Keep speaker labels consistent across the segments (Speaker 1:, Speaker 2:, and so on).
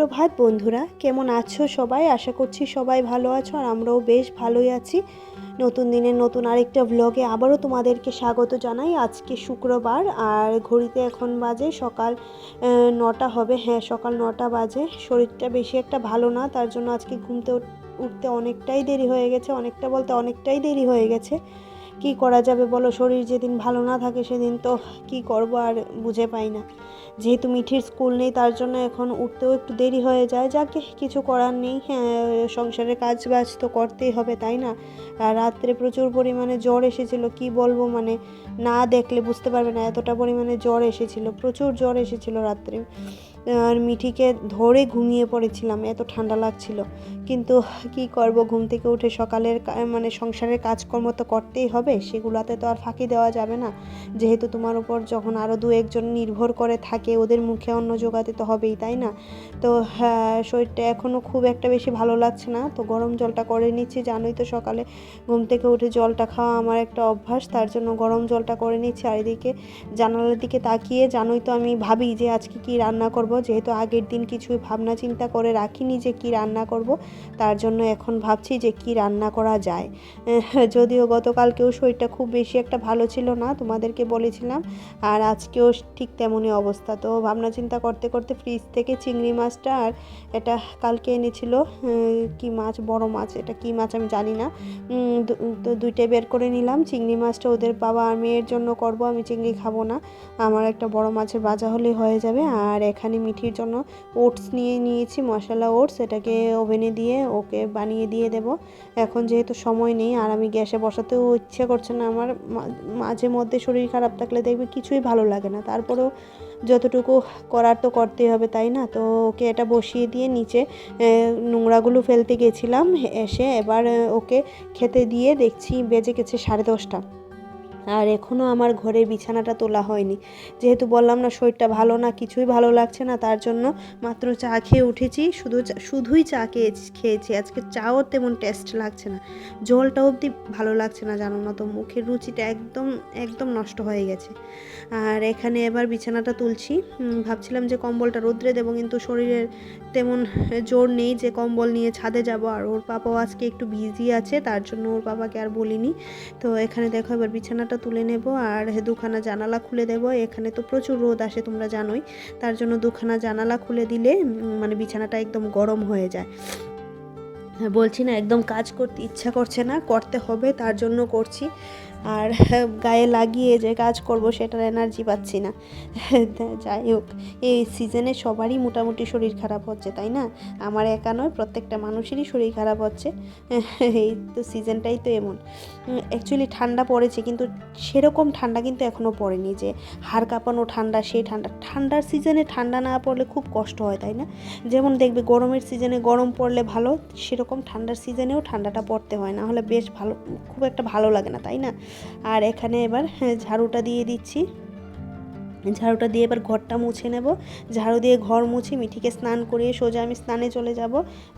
Speaker 1: সুপ্রভাত বন্ধুরা, কেমন আছো সবাই? আশা করছি সবাই ভালো আছো আর আমরাও বেশ ভালোই আছি। নতুন দিনের নতুন আরেকটা ব্লগে আবারও তোমাদেরকে স্বাগত জানাই। আজকে শুক্রবার আর ঘড়িতে এখন বাজে সকাল নটা হবে। হ্যাঁ সকাল নটা বাজে। শরীরটা বেশি একটা ভালো না, তার জন্য আজকে ঘুমতে উঠতে অনেকটাই দেরি হয়ে গেছে। অনেকটা বলতে অনেকটাই দেরি হয়ে গেছে। কি করা যাবে বলো? শরীর যেদিন ভালো না থাকে সেদিন তো কি করব আর বুঝে পাই না। যেহেতু মিঠির স্কুল নেই, তার জন্য এখন উঠতেও একটু দেরি হয়ে যায়। যাকে কিছু করার নেই হ্যাঁ সংসারের কাজ বাজ তো করতেই হবে, তাই না? রাত্রে প্রচুর পরিমাণে জ্বর এসেছিল, কি বলব মানে না দেখলে বুঝতে পারবে না, এতটা পরিমাণে জ্বর এসেছিল, প্রচুর জ্বর এসেছিল রাত্রে। আর মিঠিকে ধরে ঘুমিয়ে পড়েছিলাম, এত ঠান্ডা লাগছিল। কিন্তু কি করব, ঘুম থেকে উঠে সকালের মানে সংসারের কাজকর্ম তো করতেই হবে, সেগুলোতে তো আর ফাঁকি দেওয়া যাবে না। যেহেতু তোমার উপর যখন আরও দু একজন নির্ভর করে থাকে, ওদের মুখে অন্ন জোগাতে তো হবেই, তাই না? তো হ্যাঁ শরীরটা এখনও খুব একটা বেশি ভালো লাগছে না। তো গরম জলটা করে নিচ্ছি, জানোই তো সকালে ঘুম থেকে উঠে জলটা খাওয়া আমার একটা অভ্যাস, তার জন্য গরম জলটা করে নিচ্ছি। আর এদিকে জানালার দিকে তাকিয়ে জানোই তো আমি ভাবি যে আজকে কি রান্না করব। যেহেতু আগের দিন কিছু ভাবনা চিন্তা করে রাখিনি যে কি রান্না করব, তার জন্য এখন ভাবছি যে কি রান্না করা যায়। যদিও গতকালকেও শরীরটা খুব বেশি একটা ভালো ছিল না, তোমাদেরকে বলেছিলাম, আর আজকেও ঠিক তেমনই অবস্থা। তো ভাবনা চিন্তা করতে করতে ফ্রিজ থেকে চিংড়ি মাছটা আর এটা কালকে এনেছিল কি মাছ, বড় মাছ, এটা কি মাছ আমি জানি না। তো দুইটাই বের করে নিলাম, চিংড়ি মাছটা ওদের বাবা আর মেয়ের জন্য করব, আমি চিংড়ি খাব না। আমার একটা বড় মাছের বাজা হলে হয়ে যাবে, আর এখানে মিঠির জন্য ওটস নিয়ে নিয়েছি, মশলা ওটস। এটাকে ওভেনে দিয়ে ওকে বানিয়ে দিয়ে দেব। এখন যেহেতু সময় নেই আর আমি গ্যাসে বসাতেও ইচ্ছে করছে না, আমার মাঝে মধ্যে শরীর খারাপ থাকলে দেখবে কিছুই ভালো লাগে না। তারপরেও যতটুকু করার তো করতেই হবে, তাই না? তো ওকে এটা বসিয়ে দিয়ে নিচে নোংরাগুলো ফেলতে গেছিলাম, এসে এবার ওকে খেতে দিয়ে দেখছি বেজে গেছে সাড়ে দশটা। আর এখনও আমার ঘরে বিছানাটা তোলা হয়নি। যেহেতু বললাম না, শরীরটা ভালো না, কিছুই ভালো লাগছে না, তার জন্য মাত্র চা খেয়ে উঠেছি, শুধু শুধুই চা খেয়ে খেয়েছি। আজকে চাও তেমন টেস্ট লাগছে না। জলটা অবধি ভালো লাগছে না, জানো না তো, মুখের রুচিটা একদম একদম নষ্ট হয়ে গেছে। আর এখানে এবার বিছানাটা তুলছি। ভাবছিলাম যে কম্বলটা রোদ্রে দেবো, কিন্তু শরীরের তেমন জোর নেই যে কম্বল নিয়ে ছাদে যাব, আর ওর পাপাও আজকে একটু বিজি আছে, তার জন্য ওর বাবাকে আর বলিনি। তো এখানে দেখো, এবার বিছানাটা তুলে নেব আর দুখানা জানালা খুলে দেব। এখানে তো প্রচুর রোদ আসে, তোমরা জানোই। তার জন্য দুখানা জানালা খুলে দিলে মানে বিছানাটা একদম গরম হয়ে যায়। বলছি না, একদম কাজ করতে ইচ্ছা করছে না, করতে হবে, তার জন্য করছি। আর গায়ে লাগিয়ে যে কাজ করব সেটার এনার্জি পাচ্ছি না। যাই হোক, এই সিজনে সবারই মোটামুটি শরীর খারাপ হচ্ছে, তাই না? আমার একা নয়, প্রত্যেকটা মানুষেরই শরীর খারাপ হচ্ছে। এই তো সিজনটাই তো এমন। অ্যাকচুয়ালি ঠান্ডা পড়েছে, কিন্তু সেরকম ঠান্ডা কিন্তু এখনও পড়েনি যে হাড় কাঁপানো ঠান্ডা, সেই ঠান্ডা। ঠান্ডার সিজনে ঠান্ডা না পড়লে খুব কষ্ট হয়, তাই না? যেমন দেখবে গরমের সিজনে গরম পড়লে ভালো, সেরকম ঠান্ডার সিজনেও ঠান্ডাটা পড়তে হয়, না হলে বেশ ভালো, খুব একটা ভালো লাগে না, তাই না? আর এখানে এবার হ্যাঁ, ঝাড়ুটা দিয়ে দিচ্ছি। ঝাড়ুটা দিয়ে এবার ঘরটা মুছে নেব। ঝাড়ু দিয়ে ঘর মুছে, মিঠিকে স্নান করিয়ে সোজা আমি স্নানে চলে যাব।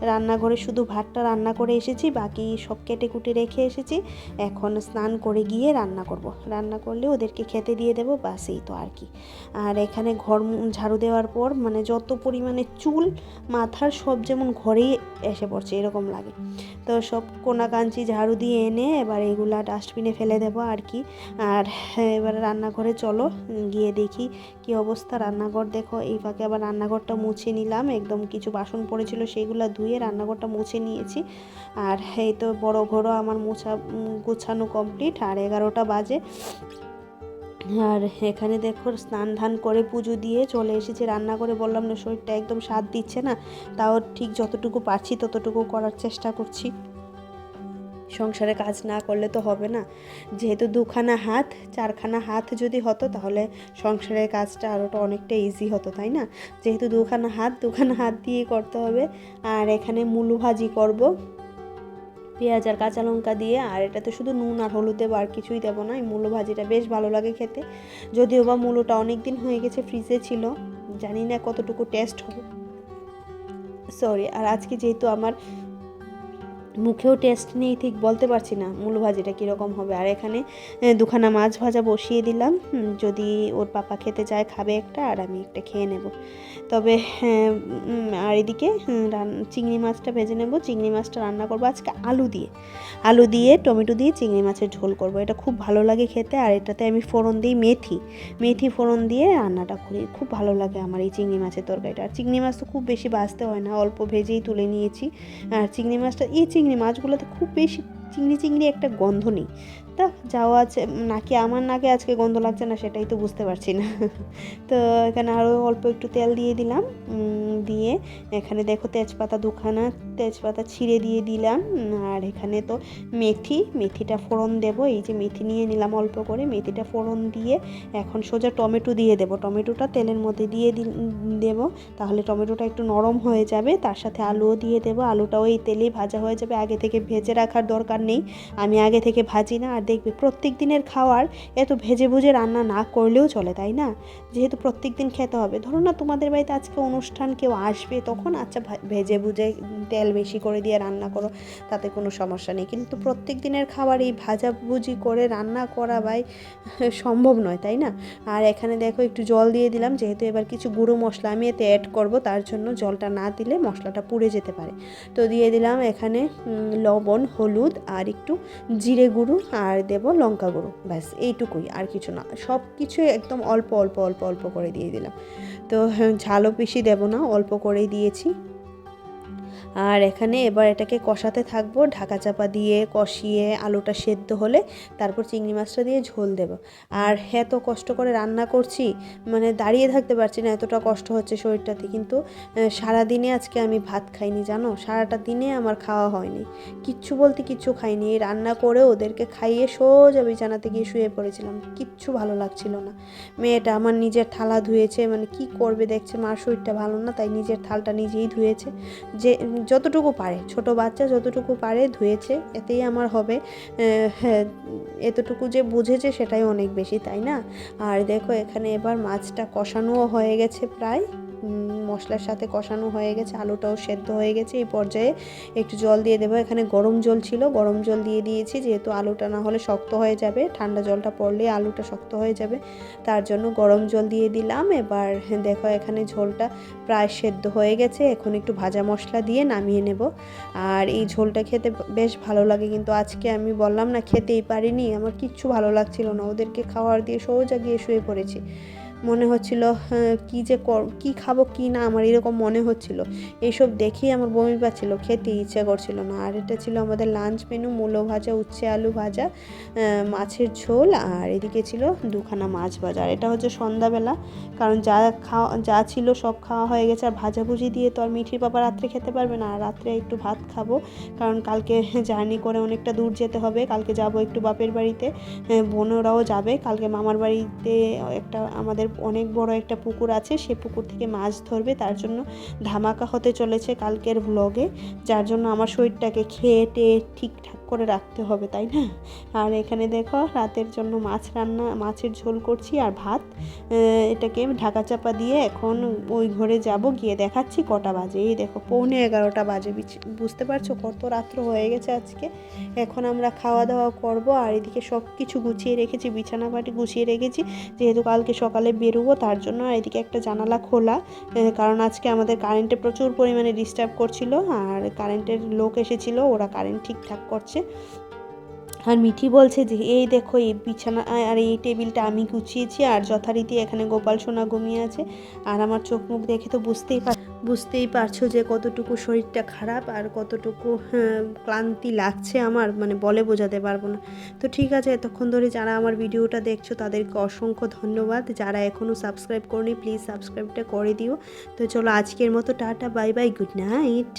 Speaker 1: রান্নাঘরে শুধু ভাতটা রান্না করে এসেছি, বাকি সব কেটে কুটে রেখে এসেছি। এখন স্নান করে গিয়ে রান্না করব। রান্না করলে ওদেরকে খেতে দিয়ে দেবো, বাস এই তো আর কি। আর এখানে ঘর ঝাড়ু দেওয়ার পর মানে যত পরিমাণে চুল, মাথার সব যেমন ঘরেই এসে পড়ছে এরকম লাগে। তো সব কোনা কাঞ্চি ঝাড়ু দিয়ে এনে এবার এগুলা ডাস্টবিনে ফেলে দেবো আর কি। আর এবার রান্নাঘরে চলো গিয়ে দেখি কি অবস্থা। রান্নাঘর দেখো, এই ফাঁকে আবার রান্নাঘরটা মুছে নিলাম। একদম কিছু বাসন পড়েছিল, সেইগুলো ধুয়ে রান্নাঘরটা মুছে নিয়েছি। আর এই তো বড় ঘরও আমার মোছা, গোছানো কমপ্লিট আর এগারোটা বাজে। আর এখানে দেখো স্নান ধান করে পুজো দিয়ে চলে এসেছি। রান্না করে বললাম না, শরীরটা একদম স্বাদ দিচ্ছে না। তাও ঠিক যতটুকু পারছি ততটুকু করার চেষ্টা করছি। সংসারে কাজ না করলে তো হবে না। যেহেতু দুখানা হাত, চারখানা হাত যদি হতো, তাহলে সংসারের কাজটা আরোটা অনেকটা ইজি হতো, তাই না? যেহেতু দুখানা হাত দুখানা হাত দিয়ে করতে হবে। আর এখানে মুলু ভাজি করব। পেঁয়াজ আর কাঁচা লঙ্কা দিয়ে, আর এটাতে শুধু নুন আর হলুদ দেবো আর কিছুই দেবো না, এই মূলো ভাজিটা বেশ ভালো লাগে খেতে। যদিও বা মূলোটা অনেক দিন হয়ে গেছে ফ্রিজে ছিল, জানি না কতটুকু টেস্ট হবে। সরি আর আজকে যেহেতু আমার মুখেও টেস্ট নেই, ঠিক বলতে পারছি না মূল ভাজিটা কীরকম হবে। আর এখানে দুখানা মাছ ভাজা বসিয়ে দিলাম। যদি ওর পাপা খেতে চায় খাবে একটা, আর আমি একটা খেয়ে নেব। তবে আর এদিকে চিংড়ি মাছটা ভেজে নেব। চিংড়ি মাছটা রান্না করব আজকে আলু দিয়ে। আলু দিয়ে, টমেটো দিয়ে চিংড়ি মাছের ঝোল করব। এটা খুব ভালো লাগে খেতে, আর এটাতে আমি ফোড়ন দিই মেথি। মেথি ফোড়ন দিয়ে রান্নাটা করি। খুব ভালো লাগে আমার এই চিংড়ি মাছের তরকারিটা। আর চিংড়ি মাছ তো খুব বেশি ভাজতে হয় না, অল্প ভেজেই তুলে নিয়েছি। আর চিংড়ি মাছটা, এই চিংড়ি মাছগুলোতে খুব বেশি চিংড়ি চিংড়ি একটা গন্ধ নেই। তা যাওয়া আছে, নাকি আমার নাকে আজকে গন্ধ লাগছে না সেটাই তো বুঝতে পারছি না। তো এখানে আরও অল্প একটু তেল দিয়ে দিলাম। দিয়ে এখানে দেখো তেজপাতা দুখানা তেজপাতা ছিঁড়ে দিয়ে দিলাম। আর এখানে তো মেথি, মেথিটা ফোড়ন দেব। এই যে মেথি নিয়ে নিলাম অল্প করে। মেথিটা ফোড়ন দিয়ে এখন সোজা টমেটো দিয়ে দেব। টমেটোটা তেলের মধ্যে দিয়ে দেব। তাহলে টমেটোটা একটু নরম হয়ে যাবে। তার সাথে আলুও দিয়ে দেবো। আলুটাও এই তেলেই ভাজা হয়ে যাবে। আগে থেকে ভেজে রাখার দরকার নেই। আমি আগে থেকে ভাজি না। আর দেখবে প্রত্যেক দিনের খাওয়ার এত ভেজে ভুজে রান্না না করলেও চলে, তাই না? যেহেতু প্রত্যেক দিন খেতে হবে। ধরো না তোমাদের বাড়িতে আজকে অনুষ্ঠান কেউ আসবে, তখন আচ্ছা ভেজে ভুজে তেল বেশি করে দিয়ে রান্না করো, তাতে কোনো সমস্যা নেই। কিন্তু প্রত্যেক দিনের খাবার এই ভাজাভুজি করে রান্না করা ভাই সম্ভব নয়, তাই না? আর এখানে দেখো একটু জল দিয়ে দিলাম, যেহেতু এবার কিছু গুঁড়ো মশলা আমি এতে অ্যাড করব, তার জন্য জলটা না দিলে মশলাটা পুড়ে যেতে পারে। তো দিয়ে দিলাম এখানে লবণ, হলুদ আর একটু জিরে গুঁড়ো আর দেব লঙ্কা গুঁড়ো, ব্যাস এইটুকুই আর কিছু না। সব কিছু একদম অল্প অল্প অল্প অল্প করে দিয়ে দিলাম। তো ঝালও বেশি দেবো না, অল্প করেই দিয়েছি। আর এখানে এবার এটাকে কষাতে থাকব। ঢাকা চাপা দিয়ে কষিয়ে আলুটা সেদ্ধ হলে তারপর চিংড়ি মাছটা দিয়ে ঝোল দেব। আর এত কষ্ট করে রান্না করছি মানে দাঁড়িয়ে থাকতে পারছি না এতটা কষ্ট হচ্ছে শরীরটাতে। কিন্তু আহ, সারাদিনে আজকে আমি ভাত খাইনি জানো? সারাটা দিনে আমার খাওয়া হয়নি। কিচ্ছু বলতে কিচ্ছু খাইনি। এই রান্না করে ওদেরকে খাইয়ে সোজা বিছানাতে গিয়ে শুয়ে পড়েছিলাম। কিচ্ছু ভালো লাগছিল না। মেয়েটা আমার নিজের থালা ধুয়েছে মানে কি করবে দেখছে মার শরীরটা ভালো না তাই নিজের থালটা নিজেই ধুয়েছে। যে যতটুকু পারে, ছোট বাচ্চা যতটুকু পারে ধুয়েছে, এতেই আমার হবে। হ্যাঁ এতটুকু যে বুঝেছে সেটাই অনেক বেশি, তাই না? আর দেখো এখানে এবার মাছটা কষানোও হয়ে গেছে প্রায়। মশলার সাথে কষানো হয়ে গেছে, আলুটাও সেদ্ধ হয়ে গেছে। এই পর্যায়ে একটু জল দিয়ে দেবো। এখানে গরম জল ছিল, গরম জল দিয়ে দিয়েছি, যেহেতু আলুটা না হলে শক্ত হয়ে যাবে। ঠান্ডা জলটা পড়লে আলুটা শক্ত হয়ে যাবে। তার জন্য গরম জল দিয়ে দিলাম। এবার দেখো এখানে ঝোলটা প্রায় সেদ্ধ হয়ে গেছে। এখন একটু ভাজা মশলা দিয়ে নামিয়ে নেব। আর এই ঝোলটা খেতে বেশ ভালো লাগে, কিন্তু আজকে আমি বললাম না খেতেই পারিনি, আমার কিচ্ছু ভালো লাগছিল না। ওদেরকে খাওয়ার দিয়ে সোজা গিয়ে শুয়ে পড়েছি। মনে হচ্ছিল হ্যাঁ, কি যে কী খাব কি না? আমার এরকম মনে হচ্ছিল। এইসব দেখেই আমার বমি পাচ্ছিল খেতে ইচ্ছে করছিল না। আর এটা ছিল আমাদের লাঞ্চ মেনু মূলো ভাজা উচ্ছে আলু ভাজা মাছের ঝোল আর এদিকে ছিল দুখানা মাছ ভাজা। আর এটা হচ্ছে সন্ধ্যাবেলা কারণ যা খাওয়া যা ছিল সব খাওয়া হয়ে গেছে। আর ভাজাভুজি দিয়ে তো আর মিঠির বাবা রাত্রে খেতে পারবে না। আর রাত্রে একটু ভাত খাব কারণ কালকে জার্নি করে অনেকটা দূর যেতে হবে। কালকে যাব একটু বাপের বাড়িতে আহ, বোনরাও যাবে। কালকে মামার বাড়িতে একটা আমাদের অনেক বড় একটা পুকুর আছে, সে পুকুর থেকে মাছ ধরবে, তার জন্য ধামাকা হতে চলেছে কালকের ভ্লগে যার জন্য আমার শরীরটাকে খেয়ে টেয়ে ঠিকঠাক করে রাখতে হবে, তাই না? আর এখানে দেখো, রাতের জন্য মাছ রান্না, মাছের ঝোল করছি আর ভাত। এটাকে ঢাকা চাপা দিয়ে এখন ওই ঘরে যাব, গিয়ে দেখাচ্ছি কটা বাজে। এই দেখো, পৌনে এগারোটা বাজে বুঝতে পারছ? কত রাত্র হয়ে গেছে আজকে। এখন আমরা খাওয়া দাওয়া করব, আর এদিকে সব কিছু গুছিয়ে রেখেছি বিছানা বাটি গুছিয়ে রেখেছি। যেহেতু কালকে সকালে বেরোবো, তার জন্য এদিকে একটা জানালা খোলা কারণ আজকে আমাদের কারেন্টে প্রচুর পরিমাণে ডিস্টার্ব করছিল, আর কারেন্টের লোক এসেছিল, ওরা কারেন্ট ঠিকঠাক করছে। আর মিঠি বলছে যে এই দেখো এই বিছানা আর এই টেবিলটা আমি গুছিয়েছি আর যথারীতি এখানে গোপাল সোনা ঘুমিয়ে আছে আর আমার চোখ মুখ দেখে তো বুঝতেই পার বুঝতেই পারছ যে কতটুকু শরীরটা খারাপ আর কতটুকু হ্যাঁ, ক্লান্তি লাগছে আমার মানে বলে বোঝাতে পারব না। তো ঠিক আছে এতক্ষণ ধরে যারা আমার ভিডিওটা দেখছ তাদেরকে অসংখ্য ধন্যবাদ। যারা এখনও সাবস্ক্রাইব করনি প্লিজ সাবস্ক্রাইবটা করে দিও। তো চলো আজকের মতো tata bye bye good night.